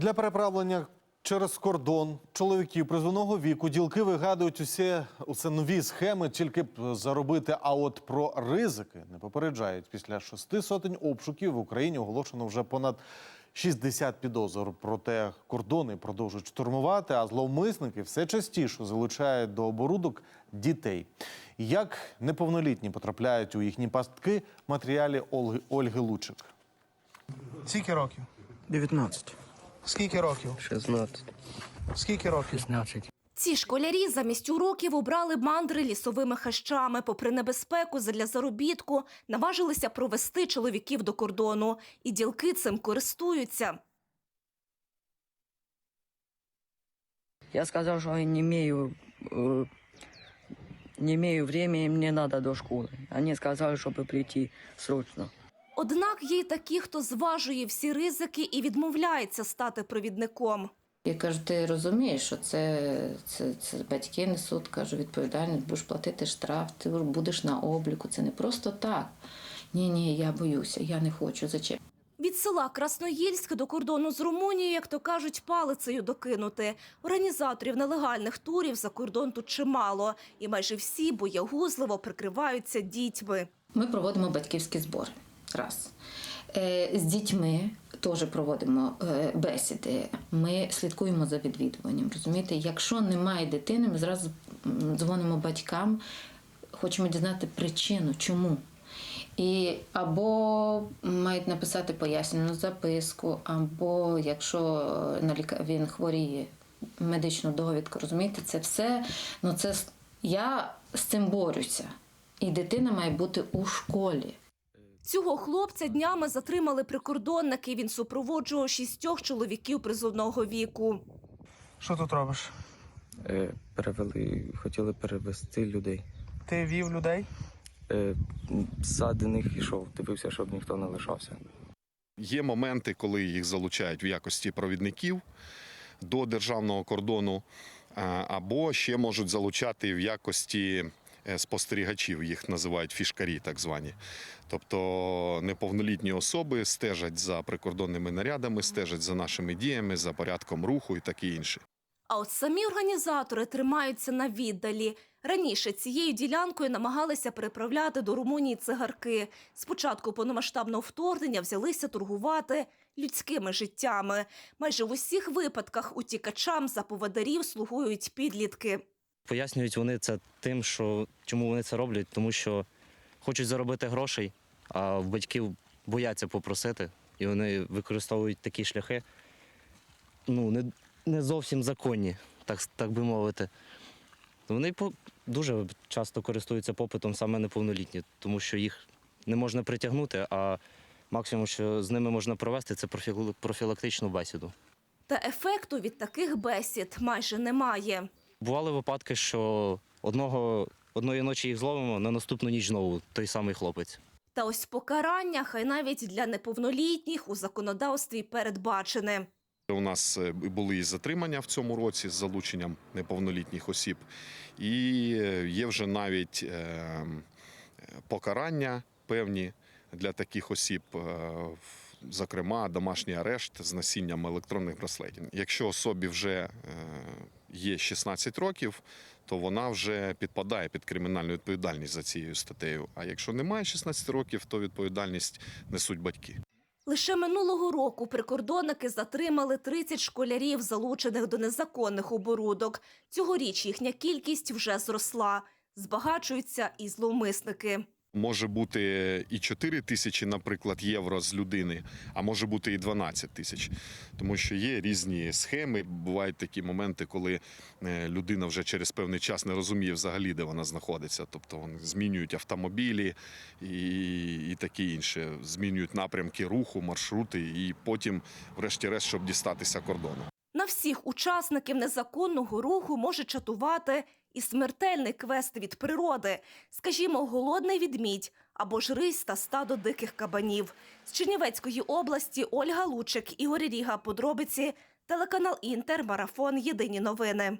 Для переправлення через кордон чоловіків призовного віку ділки вигадують усе, усе нові схеми, тільки б заробити. А от про ризики не попереджають. Після шести сотень обшуків в Україні оголошено вже понад 60 підозр. Проте кордони продовжують штурмувати, а зловмисники все частіше залучають до оборудок дітей. Як неповнолітні потрапляють у їхні пастки, матеріалі Ольги, Ольги Лучик. Скільки років? 19, Скільки років? 16, Скільки років? 16. Ці школярі замість уроків обрали мандри лісовими хащами. Попри небезпеку задля заробітку, наважилися провести чоловіків до кордону. І ділки цим користуються. Я сказал, что я не имею, э, не имею времени, мне надо до школы. Они сказали, чтобы прийти срочно. Однак є й такі, хто зважує всі ризики і відмовляється стати провідником. Я кажу, ти розумієш, що це, це, це батьки несуть, кажу, відповідальність, будеш платити штраф, ти будеш на обліку. Це не просто так. Ні, ні, я боюся, я не хочу. Зачем? Від села Красноїльськ до кордону з Румунією, як то кажуть, палицею докинути. Організаторів нелегальних турів за кордон тут чимало, і майже всі боягузливо прикриваються дітьми. Ми проводимо батьківські збори. Раз. Е, з дітьми теж проводимо е, бесіди. Ми слідкуємо за відвідуванням. Розумієте, якщо немає дитини, ми зразу дзвонимо батькам, хочемо дізнати причину, чому. І або мають написати пояснену записку, або якщо е, він хворіє, медичну довідку, розумієте, це все. Ну це я з цим борюся. І дитина має бути у школі. Цього хлопця днями затримали прикордонники. Він супроводжував шістьох чоловіків призовного віку. Що тут робиш? Е, перевели, хотіли перевести людей. Ти вів людей? Е, ззади них йшов, дивився, щоб ніхто не лишався. Є моменти, коли їх залучають в якості провідників до державного кордону, або ще можуть залучати в якості спостерігачів, їх називають фішкарі, так звані. Тобто неповнолітні особи стежать за прикордонними нарядами, стежать за нашими діями, за порядком руху і таке інше. А от самі організатори тримаються на віддалі. Раніше цією ділянкою намагалися переправляти до Румунії цигарки. Спочатку повномасштабного вторгнення взялися торгувати людськими життями. Майже в усіх випадках утікачам за поводарів слугують підлітки. Пояснюють вони це тим, що чому вони це роблять, тому що хочуть заробити грошей, а в батьків бояться попросити, і вони використовують такі шляхи, ну, не, не зовсім законні, так, так би мовити. Вони дуже часто користуються попитом саме неповнолітні, тому що їх не можна притягнути, а максимум, що з ними можна провести, це профіл- профілактичну бесіду. Та ефекту від таких бесід майже немає. Бували випадки, що одного, одної ночі їх зловимо, на наступну ніч знову той самий хлопець. Та ось покарання, хай навіть для неповнолітніх у законодавстві передбачене. У нас е, були і затримання в цьому році з залученням неповнолітніх осіб, і е, є вже навіть е, покарання певні для таких осіб, е, зокрема, домашній арешт з носінням електронних браслетів. Якщо особі вже е, є 16 років, то вона вже підпадає під кримінальну відповідальність за цією статтею. А якщо немає 16 років, то відповідальність несуть батьки. Лише минулого року прикордонники затримали 30 школярів, залучених до незаконних оборудок. Цьогоріч їхня кількість вже зросла. Збагачуються і зловмисники. Може бути і 4 тисячі, наприклад, євро з людини, а може бути і 12 тисяч. Тому що є різні схеми. Бувають такі моменти, коли е, людина вже через певний час не розуміє взагалі, де вона знаходиться. Тобто вони змінюють автомобілі і, і таке інше, змінюють напрямки руху, маршрути, і потім, врешті-решт, щоб дістатися кордону. На всіх учасників незаконного руху може чатувати і смертельний квест від природи, скажімо, голодний відмідь або ж рись та стадо диких кабанів. З Чернівецької області Ольга Лучик, Ігор Ріга, подробиці, телеканал Інтер, марафон. Єдині новини.